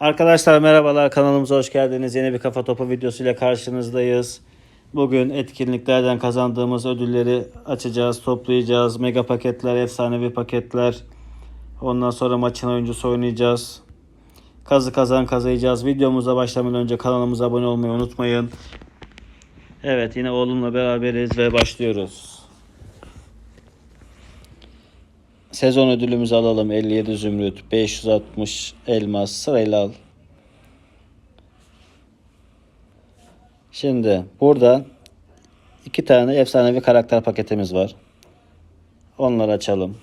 Arkadaşlar merhabalar kanalımıza hoş geldiniz. Yeni bir kafa topu videosuyla karşınızdayız. Bugün etkinliklerden kazandığımız ödülleri açacağız, toplayacağız. Mega paketler, efsanevi paketler. Ondan sonra maçın oyuncusu oynayacağız. Kazı kazan kazıyacağız. Videomuza başlamadan önce kanalımıza abone olmayı unutmayın. Evet yine oğlumla beraberiz ve başlıyoruz. Sezon ödülümüzü alalım. 57 zümrüt, 560 elmas sırayla al. Şimdi burada iki tane efsanevi karakter paketimiz var. Onları açalım.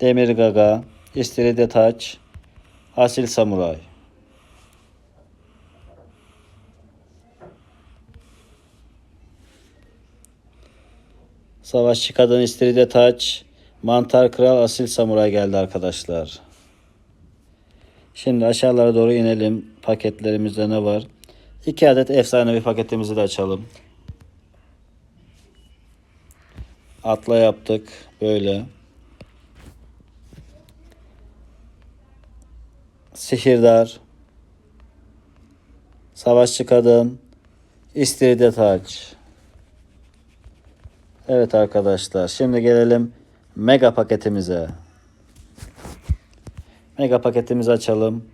Demir Gaga, İstiridye Taç, Asil Samuray. Savaşçı Kadın İstiridye Taç, Mantar Kral Asil Samuray geldi arkadaşlar. Şimdi aşağılara doğru inelim. Paketlerimizde ne var? İki adet efsanevi paketimizi de açalım. Atla yaptık. Böyle. Sihirdar. Savaşçı Kadın. İstiridye Taç. Evet arkadaşlar. Şimdi gelelim mega paketimize. Mega paketimizi açalım.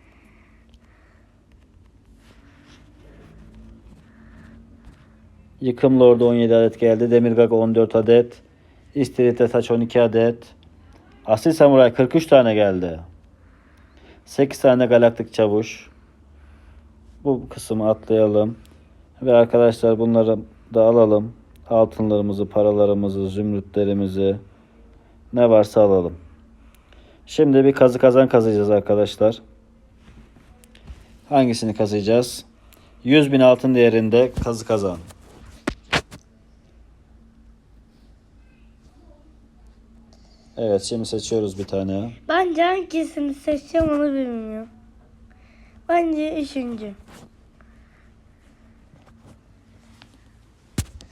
Yıkım Lord'u 17 adet geldi. Demir Gaga 14 adet. İstiridye Taç 12 adet. Asil Samuray 43 tane geldi. 8 tane galaktik çavuş. Bu kısmı atlayalım. Ve arkadaşlar bunları da alalım. Altınlarımızı, paralarımızı, zümrütlerimizi ne varsa alalım. Şimdi bir kazı kazan kazıyacağız arkadaşlar. Hangisini kazıyacağız? 100 bin altın değerinde kazı kazan. Evet şimdi seçiyoruz bir tane. Bence hangisini seçeceğim onu bilmiyorum. Bence üçüncü.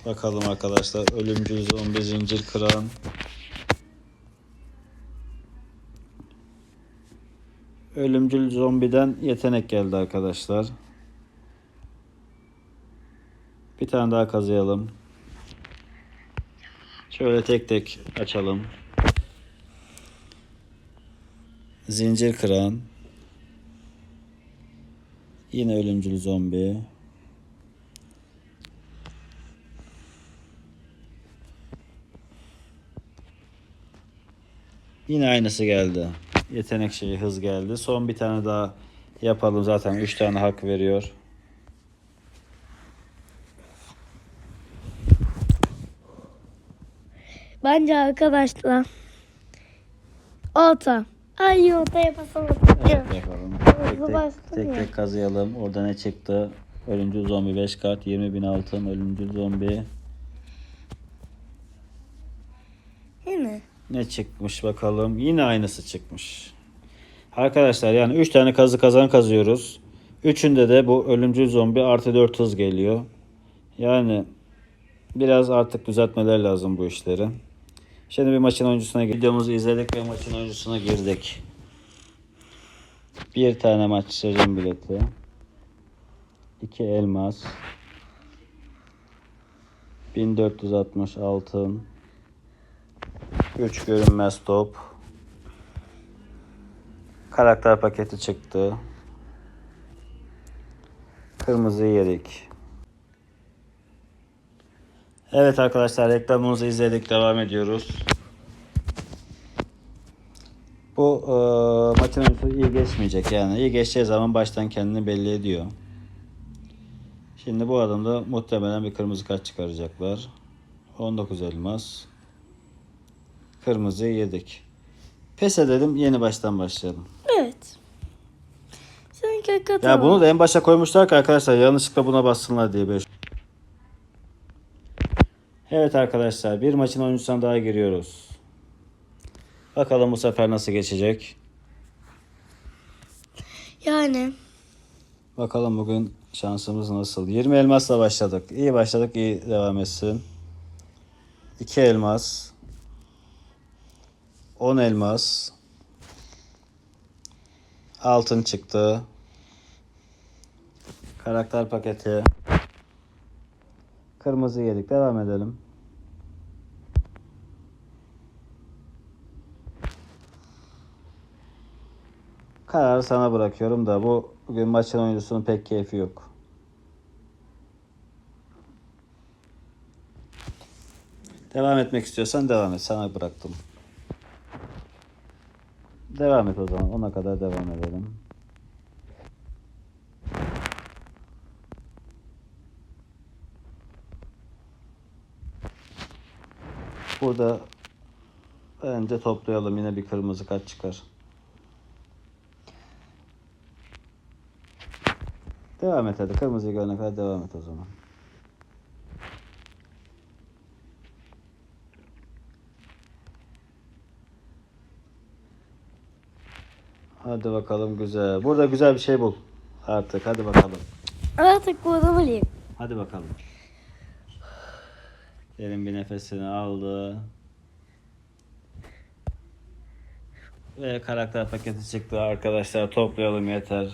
Bakalım arkadaşlar. Ölümcül zombi zincir kıran. Ölümcül zombiden yetenek geldi arkadaşlar. Bir tane daha kazıyalım. Şöyle tek tek açalım. Zincir kıran. Yine ölümcül zombi. Yine aynısı geldi. Yetenek şeyi hız geldi. Son bir tane daha yapalım. Zaten 3 tane hak veriyor. Bence arkadaşlar. Olta. Ay oltaya basalım. Evet yapalım. Tek tek, tek, tek kazıyalım. Orada ne çıktı? Ölümcül zombi 5 kart. 20 bin altın. Ölümcül zombi. Yine. Ne çıkmış bakalım. Yine aynısı çıkmış. Arkadaşlar yani 3 tane kazı kazan kazıyoruz. Üçünde de bu ölümcül zombi artı 4 hız geliyor. Yani biraz artık düzeltmeler lazım bu işleri. Şimdi bir maçın oyuncusuna girdik. Videomuzu izledik ve maçın oyuncusuna girdik. Bir tane maç sezon bileti. İki elmas. 1460 altın. 3 görünmez top. Karakter paketi çıktı. Kırmızı yedik. Evet arkadaşlar reklamımızı izledik. Devam ediyoruz. Bu e, oyuncusu iyi geçmeyecek yani. iyi geçeceği zaman baştan kendini belli ediyor. Şimdi bu adamda muhtemelen bir kırmızı kart çıkaracaklar. 19 elmas. Kırmızıyı yedik. Pes edelim yeni baştan başlayalım. Evet. Sanki katalım. Ya bunu da en başa koymuşlar ki arkadaşlar yanlışlıkla buna bassınlar diye böyle. Evet arkadaşlar bir maçın oyuncusuna daha giriyoruz. Bakalım bu sefer nasıl geçecek. Yani. Bakalım bugün şansımız nasıl. 20 elmasla başladık. İyi başladık iyi devam etsin. 2 elmas. 10 elmas. Altın çıktı. Karakter paketi. Kırmızı yedik. Devam edelim. Kararı sana bırakıyorum da bu bugün maçın oyuncusunun pek keyfi yok. Devam etmek istiyorsan devam et. Sana bıraktım. Devam et o zaman. Ona kadar devam edelim. Burada bence toplayalım. Yine bir kırmızı kart çıkar. Devam et hadi. Kırmızıyı görene kadar devam et o zaman. Hadi bakalım güzel. Burada güzel bir şey bul. Artık hadi bakalım. Artık bunu bulayım. Hadi bakalım. Derin bir nefesini aldı. Ve karakter paketi çıktı arkadaşlar. Toplayalım yeter.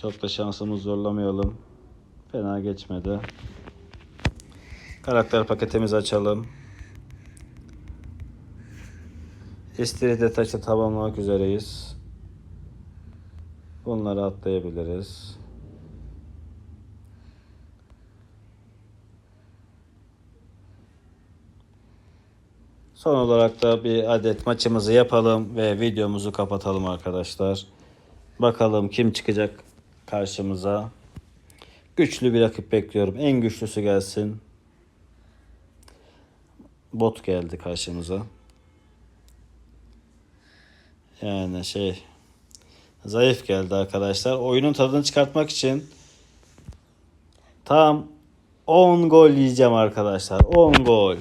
Çok da şansımızı zorlamayalım. Fena geçmedi. Karakter paketimizi açalım. İstirite taşı tamamlamak üzereyiz. Bunları atlayabiliriz. Son olarak da bir adet maçımızı yapalım ve videomuzu kapatalım arkadaşlar. Bakalım kim çıkacak karşımıza. Güçlü bir rakip bekliyorum. En güçlüsü gelsin. Bot geldi karşımıza. Yani şey zayıf geldi arkadaşlar. Oyunun tadını çıkartmak için tam 10 gol yiyeceğim arkadaşlar. 10 gol.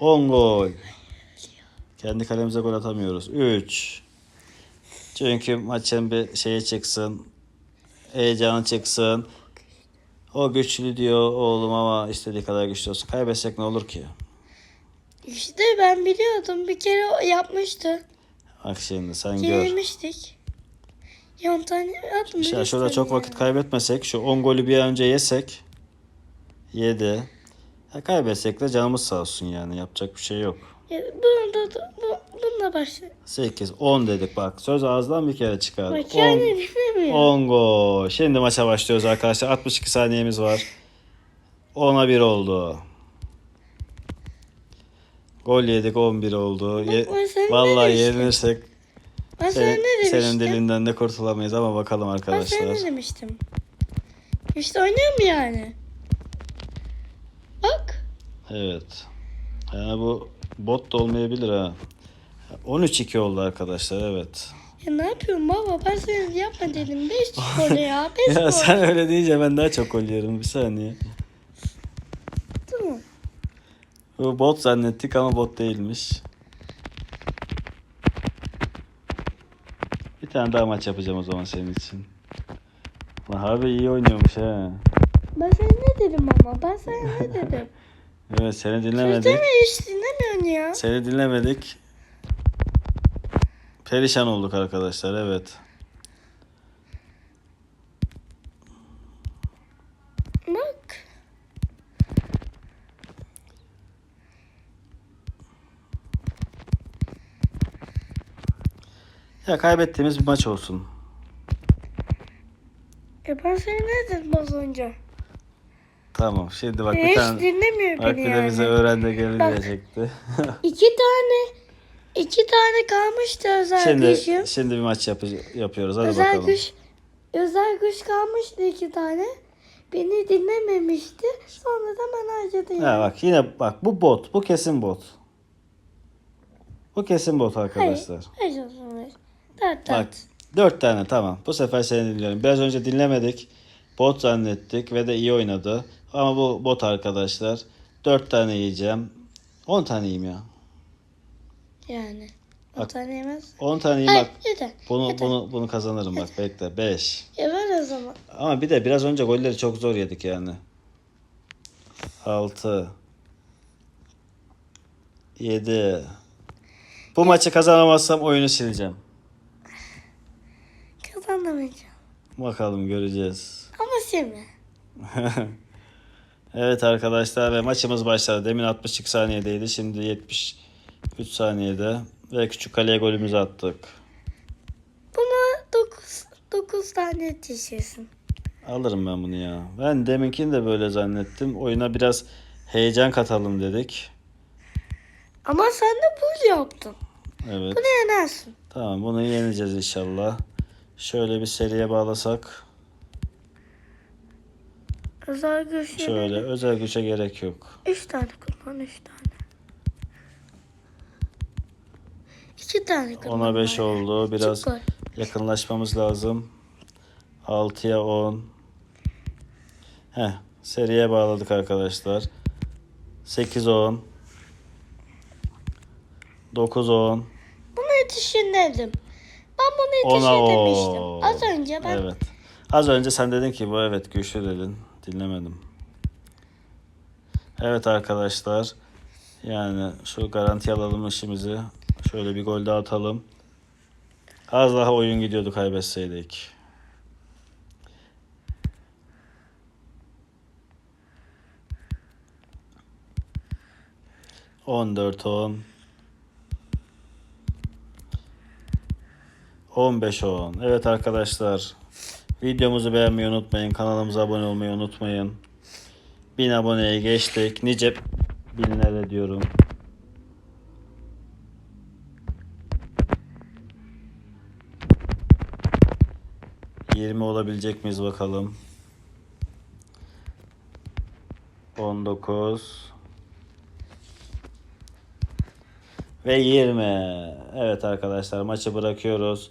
10 gol. Kendi kalemize gol atamıyoruz. 3. Çünkü maçın bir şeye çıksın. Heyecanı çıksın. O güçlü diyor oğlum ama istediği kadar güçlü olsun. Kaybetsek ne olur ki? İşte ben biliyordum. Bir kere yapmıştı. Bak şimdi sen gör. Yenilmiştik. Yan tane atmış. Ya şurada çok vakit kaybetmesek, şu 10 golü bir an önce yesek. 7. Ya kaybetsek de canımız sağ olsun yani. Yapacak bir şey yok. Ya, bunu da, da bu, bununla başla. 8, 10 dedik bak. Söz ağızdan bir kere çıkar. Bak 10, yani dinlemiyor. 10 gol. Şimdi maça başlıyoruz arkadaşlar. 62 saniyemiz var. 10'a 1 oldu. Gol yedik 11 oldu. Ye- ben sana ne Vallahi demiştim? yenilirsek Ben sana senin, ne demiştim? senin dilinden de kurtulamayız ama bakalım Ben sana arkadaşlar. ne demiştim? İşte oynuyorum yani. Bak. Evet. Yani bu bot da olmayabilir ha. 13-2 oldu arkadaşlar evet. Ya ne yapıyorum baba? Ben sana yapma dedim. 5 gol ya. 5 Ya gol. sen öyle deyince ben daha çok gol yiyorum bir saniye. Tamam. Bu bot zannettik ama bot değilmiş. Bir tane daha maç yapacağım o zaman senin için. Lan harbi iyi oynuyormuş ha. Ben sana ne dedim ama? Ben sana ne dedim? Evet seni dinlemedik. Sözleme hiç dinlemiyorsun ya. Seni dinlemedik. Perişan olduk arkadaşlar evet. Bak. Ya kaybettiğimiz bir maç olsun. E ben sana ne dedim az önce? Tamam şimdi bak bir hiç tane dinlemiyor bak beni bir de yani. bize öğrendi geri diyecekti. İki tane iki tane kalmıştı özel şimdi güçüm. şimdi bir maç yapı- yapıyoruz hadi Özel bakalım. güç özel güç kalmıştı iki tane. Beni dinlememişti. Sonra da bana harcadı yani. Ha bak yine bak bu bot. Bu kesin bot. Bu kesin bot arkadaşlar. Hayır hayır. Dört Bak dört. dört tane tamam. Bu sefer seni dinliyorum. Biraz önce dinlemedik. Bot zannettik ve de iyi oynadı. Ama bu bot arkadaşlar. Dört tane yiyeceğim. On tane yiyeyim ya. Yani. O Bak. tane yemez. On tane yiyeyim Hayır bak. yeter. Bunu yeter. bunu bunu kazanırım bak bekle. Beş. Ya ver o zaman. Ama bir de biraz önce golleri çok zor yedik yani. 6 7 Bu maçı kazanamazsam oyunu sileceğim. Kazanamayacağım. Bakalım göreceğiz. Ama şimdi. evet arkadaşlar ve maçımız başladı. Demin 62 saniyedeydi. Şimdi 73 saniyede. Ve küçük kaleye golümüzü attık. Buna 9, 9 tane yetişirsin. Alırım ben bunu ya. Ben deminkini de böyle zannettim. Oyuna biraz heyecan katalım dedik. Ama sen de buz yaptın. Evet. Bunu yenersin. Tamam bunu yeneceğiz inşallah. Şöyle bir seriye bağlasak. Özel güçleri. Şöyle özel güce gerek yok. 3 tane kullan 3 tane. 2 tane kullan. Ona 5 bari. oldu. Biraz gol. yakınlaşmamız lazım. 6'ya 10. Heh, seriye bağladık arkadaşlar. 8 10. 9 10. Bunu yetişin dedim. Ben bunu 10'a yetişin 10. demiştim. Az önce ben Evet. Az önce sen dedin ki bu evet güçlü dedin. Dinlemedim. Evet arkadaşlar. Yani şu garanti alalım işimizi. Şöyle bir gol daha atalım. Az daha oyun gidiyordu kaybetseydik. On dört on. 15-10. Evet arkadaşlar. Videomuzu beğenmeyi unutmayın. Kanalımıza abone olmayı unutmayın. 1000 aboneye geçtik. Nice binlere diyorum. Yirmi olabilecek miyiz bakalım. 19 ve 20. Evet arkadaşlar maçı bırakıyoruz.